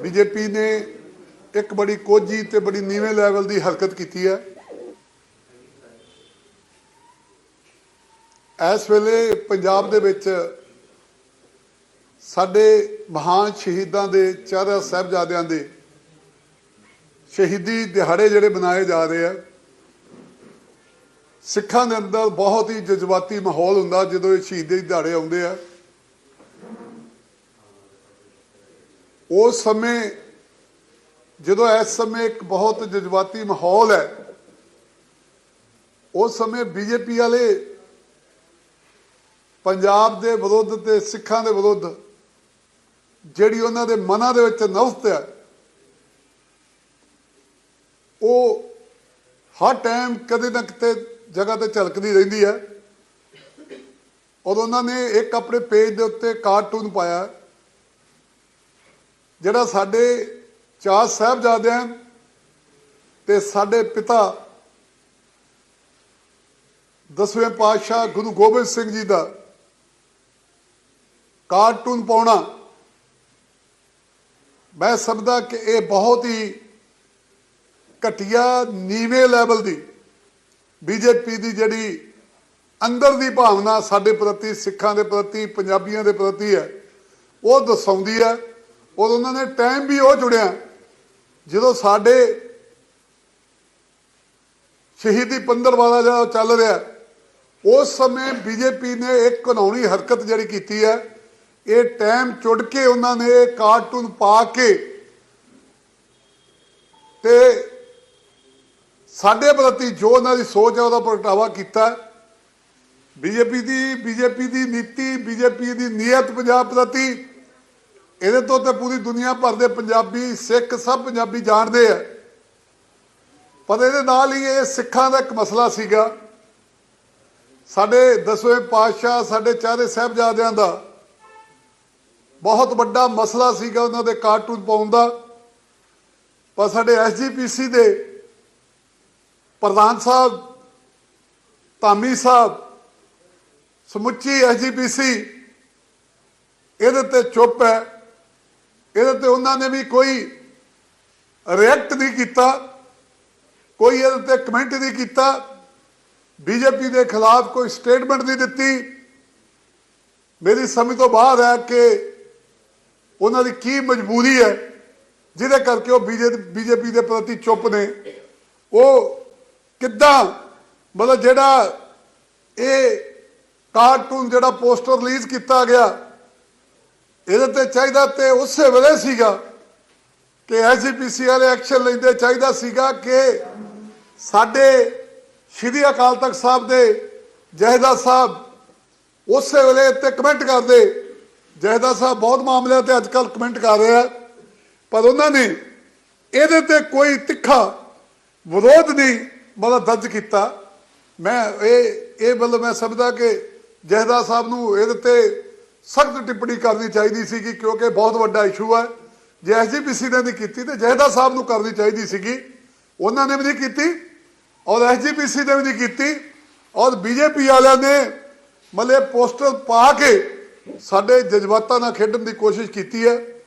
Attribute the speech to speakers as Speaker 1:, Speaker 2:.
Speaker 1: BJP ਨੇ ਇੱਕ ਬੜੀ ਕੋਝੀ ਤੇ ਬੜੀ ਨੀਵੇਂ ਲੈਵਲ ਦੀ ਹਰਕਤ ਕੀਤੀ ਹੈ। ਇਸ ਵੇਲੇ ਪੰਜਾਬ ਦੇ ਵਿੱਚ ਸਾਡੇ ਮਹਾਨ ਸ਼ਹੀਦਾਂ ਦੇ ਚਾਰਾ ਸਾਹਿਬਜ਼ਾਦਿਆਂ ਦੇ ਸ਼ਹੀਦੀ ਦਿਹਾੜੇ ਜਿਹੜੇ ਮਨਾਏ ਜਾ ਰਹੇ ਆ, ਸਿੱਖਾਂ ਦੇ ਅੰਦਰ ਬਹੁਤ ਹੀ ਜਜ਼ਬਾਤੀ ਮਾਹੌਲ ਹੁੰਦਾ ਜਦੋਂ ਇਹ ਸ਼ਹੀਦੀ ਦਿਹਾੜੇ ਆਉਂਦੇ ਆ। ਉਸ ਸਮੇਂ, ਜਦੋਂ ਇਸ ਸਮੇਂ ਇੱਕ ਬਹੁਤ ਜਜ਼ਬਾਤੀ ਮਾਹੌਲ ਹੈ, ਉਸ ਸਮੇਂ ਬੀਜੇਪੀ ਵਾਲੇ ਪੰਜਾਬ ਦੇ ਵਿਰੁੱਧ ਤੇ ਸਿੱਖਾਂ ਦੇ ਵਿਰੁੱਧ ਜਿਹੜੀ ਉਹਨਾਂ ਦੇ ਮਨਾਂ ਦੇ ਵਿੱਚ ਨਫ਼ਰਤ ਹੈ, ਉਹ ਹਰ ਟਾਈਮ ਕਦੇ ਨਾ ਕਿਤੇ ਜਗ੍ਹਾ ਤੇ ਝਲਕਦੀ ਰਹਿੰਦੀ ਹੈ। ਔਰ ਉਹਨਾਂ ਨੇ ਇੱਕ ਆਪਣੇ ਪੇਜ ਦੇ ਉੱਤੇ ਕਾਰਟੂਨ ਪਾਇਆ। ਜਿਹੜਾ ਸਾਡੇ ਚਾਰ ਸਾਹਿਬਜ਼ਾਦਿਆਂ ਤੇ ਸਾਡੇ ਪਿਤਾ ਦਸਵੇਂ ਪਾਤਸ਼ਾਹ ਗੁਰੂ ਗੋਬਿੰਦ ਸਿੰਘ ਜੀ ਦਾ ਕਾਰਟੂਨ ਪਾਉਣਾ, ਮੈਂ ਸਮਝਦਾ ਕਿ ਇਹ ਬਹੁਤ ਹੀ ਘਟੀਆ, ਨੀਵੇਂ ਲੈਵਲ ਦੀ ਬੀਜੇਪੀ ਦੀ ਜਿਹੜੀ ਅੰਦਰ ਦੀ ਭਾਵਨਾ ਸਾਡੇ ਪ੍ਰਤੀ, ਸਿੱਖਾਂ ਦੇ ਪ੍ਰਤੀ, ਪੰਜਾਬੀਆਂ ਦੇ ਪ੍ਰਤੀ ਹੈ, ਉਹ ਦਰਸਾਉਂਦੀ ਹੈ। ਔਰ ਉਹਨਾਂ ਨੇ ਟਾਈਮ ਵੀ ਉਹ ਜੁੜਿਆ। ਜਦੋਂ ਸਾਡੇ ਸ਼ਹੀਦੀ ਪੰਦਰਵਾੜਾ ਜਿਹੜਾ ਚੱਲ ਰਿਹਾ, ਉਸ ਸਮੇਂ ਬੀਜੇਪੀ ਨੇ ਇੱਕ ਕਾਨੂੰਨੀ ਹਰਕਤ ਜਿਹੜੀ ਕੀਤੀ ਹੈ, ਇਹ ਟਾਈਮ ਚੁੜ ਕੇ ਉਹਨਾਂ ਨੇ ਕਾਰਟੂਨ ਪਾ ਕੇ ਤੇ ਸਾਡੇ ਪ੍ਰਤੀ ਜੋ ਉਹਨਾਂ ਦੀ ਸੋਚ ਹੈ, ਉਹਦਾ ਪ੍ਰਗਟਾਵਾ ਕੀਤਾ। ਬੀਜੇਪੀ ਦੀ ਬੀਜੇਪੀ ਦੀ ਨੀਤੀ ਬੀਜੇਪੀ ਦੀ ਨੀਅਤ ਪੰਜਾਬ ਪ੍ਰਤੀ ਇਹਦੇ ਤੋਂ ਤੇ ਪੂਰੀ ਦੁਨੀਆ ਭਰ ਦੇ ਪੰਜਾਬੀ ਸਿੱਖ ਸਭ ਪੰਜਾਬੀ ਜਾਣਦੇ ਆ। ਪਰ ਇਹਦੇ ਨਾਲ ਹੀ ਇਹ ਸਿੱਖਾਂ ਦਾ ਇੱਕ ਮਸਲਾ ਸੀਗਾ। ਸਾਡੇ ਦਸਵੇਂ ਪਾਤਸ਼ਾਹ, ਸਾਡੇ ਚਾਰੇ ਸਾਹਿਬਜ਼ਾਦਿਆਂ ਦਾ ਬਹੁਤ ਵੱਡਾ ਮਸਲਾ ਸੀਗਾ ਉਹਨਾਂ ਦੇ ਕਾਰਟੂਨ ਪਾਉਣ ਦਾ। ਪਰ ਸਾਡੇ ਐਸਜੀਪੀਸੀ ਦੇ ਪ੍ਰਧਾਨ ਸਾਹਿਬ, ਧਾਮੀ ਸਾਹਿਬ, ਸਮੁੱਚੀ ਐਸਜੀਪੀਸੀ ਇਹਦੇ ਤੇ ਚੁੱਪ ਹੈ। ਇਹਦੇ ਤੇ ਉਹਨਾਂ ਨੇ ਵੀ ਕੋਈ ਰਿਐਕਟ ਨਹੀਂ ਕੀਤਾ, ਕੋਈ ਇਹਦੇ ਤੇ ਕਮੈਂਟ ਨਹੀਂ ਕੀਤਾ ਬੀਜੇਪੀ ਦੇ ਖਿਲਾਫ ਕੋਈ ਸਟੇਟਮੈਂਟ ਨਹੀਂ ਦਿੱਤੀ। ਮੇਰੀ ਸਮਝ ਤੋਂ ਬਾਹਰ ਹੈ ਕਿ ਉਹਨਾਂ ਦੀ ਕੀ ਮਜਬੂਰੀ ਹੈ, ਜਿਹਦੇ ਕਰਕੇ ਉਹ ਬੀਜੇਪੀ ਦੇ ਪ੍ਰਤੀ ਚੁੱਪ ਨੇ। ਉਹ ਕਿੱਦਾਂ, ਮਤਲਬ ਜਿਹੜਾ ਇਹ ਕਾਰਟੂਨ ਜਿਹੜਾ ਪੋਸਟਰ ਰਿਲੀਜ਼ ਕੀਤਾ ਗਿਆ ਇਹਦੇ ਤੇ ਚਾਹੀਦਾ ਤੇ ਉਸੇ ਵੇਲੇ ਸੀਗਾ ਕਿ ਐਸਜੀਪੀਸੀ ਵਾਲੇ ਐਕਸ਼ਨ ਲੈਂਦੇ ਚਾਹੀਦਾ ਸੀਗਾ ਕਿ ਸਾਡੇ ਸ਼੍ਰੀ ਅਕਾਲ ਤਖਤ ਸਾਹਿਬ ਦੇ ਜਹਦਾ ਸਾਹਿਬ ਉਸੇ ਵੇਲੇ ਤੇ ਕਮੈਂਟ ਕਰਦੇ। ਜਹਦਾ ਸਾਹਿਬ ਬਹੁਤ ਮਾਮਲਿਆਂ ਤੇ ਅੱਜਕੱਲ ਕਮੈਂਟ ਕਰ ਰਿਹਾ ਪਰ ਉਹਨਾਂ ਨੇ ਇਹਦੇ ਤੇ ਕੋਈ ਤਿੱਖਾ ਵਿਰੋਧ ਨਹੀਂ ਮਤਲਬ ਦਰਜ ਕੀਤਾ। ਮੈਂ ਇਹ ਇਹ ਮਤਲਬ ਮੈਂ ਸਮਝਦਾ ਕਿ ਜਹਦਾ ਸਾਹਿਬ ਨੂੰ ਇਹਦੇ ਤੇ ਸਖਤ ਟਿੱਪਣੀ ਕਰਨੀ ਚਾਹੀਦੀ ਸੀ ਕਿਉਂਕਿ ਬਹੁਤ ਵੱਡਾ ਇਸ਼ੂ ਹੈ। ਜੇ ਐਸਜੀਪੀਸੀ ਨੇ ਨਹੀਂ ਕੀਤੀ ਤੇ ਜਹਦਾ ਸਾਹਿਬ ਨੂੰ ਕਰਨੀ ਚਾਹੀਦੀ ਸੀਗੀ। ਉਹਨਾਂ ਨੇ ਵੀ ਨਹੀਂ ਕੀਤੀ ਔਰ ਐਸਜੀਪੀਸੀ ਨੇ ਵੀ ਨਹੀਂ ਕੀਤੀ ਔਰ ਬੀਜੇਪੀ ਵਾਲਿਆਂ ਨੇ ਮਤਲਬ ਪੋਸਟਰ ਪਾ ਕੇ ਸਾਡੇ ਜਜ਼ਬਾਤਾਂ ਨਾਲ ਖੇਡਣ ਦੀ ਕੋਸ਼ਿਸ਼ ਕੀਤੀ ਹੈ।